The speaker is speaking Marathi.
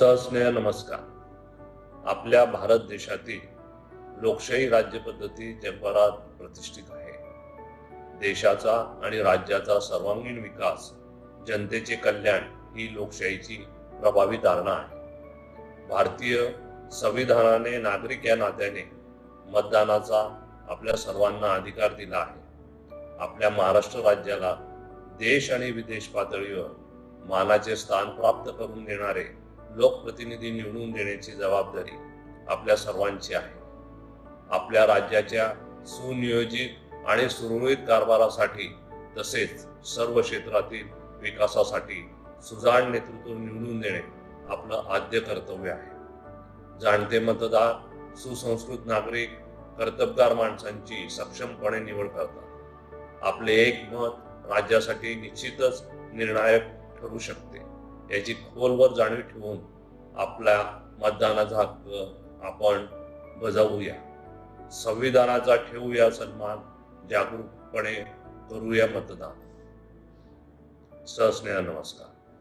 सहस्नेह नमस्कार. आपल्या भारत देशातील लोकशाही राज्यपद्धती जगभरात प्रतिष्ठित आहे. देशाचा आणि राज्याचा सर्वांगीण विकास जनतेचे कल्याण ही लोकशाहीची प्रभावी धारणा आहे. भारतीय संविधानाने नागरिक या नात्याने मतदानाचा आपल्या सर्वांना अधिकार दिला आहे. आपल्या महाराष्ट्र राज्याला देश आणि विदेश पातळीवर मानाचे स्थान प्राप्त करून देणारे लोकप्रतिनिधी निवडून देण्याची जबाबदारी आपल्या सर्वांची आहे. आपल्या राज्याच्या सुनियोजित आणि सुरळीत कारभारासाठी तसेच सर्व क्षेत्रातील विकासासाठी सुजाण नेतृत्व निवडून देणे आपलं आद्य कर्तव्य आहे. जाणते मतदार सुसंस्कृत नागरिक कर्तबगार माणसांची सक्षमपणे निवड करतात. आपले एक मत राज्यासाठी निश्चितच निर्णायक ठरू शकते. याची खोलवर जाणीव ठेवून आपल्या मतदानाचा हक्क आपण बजावूया. संविधानाचा ठेवूया सन्मान जागरूकपणे करूया मतदान. सहस्नेहा नमस्कार.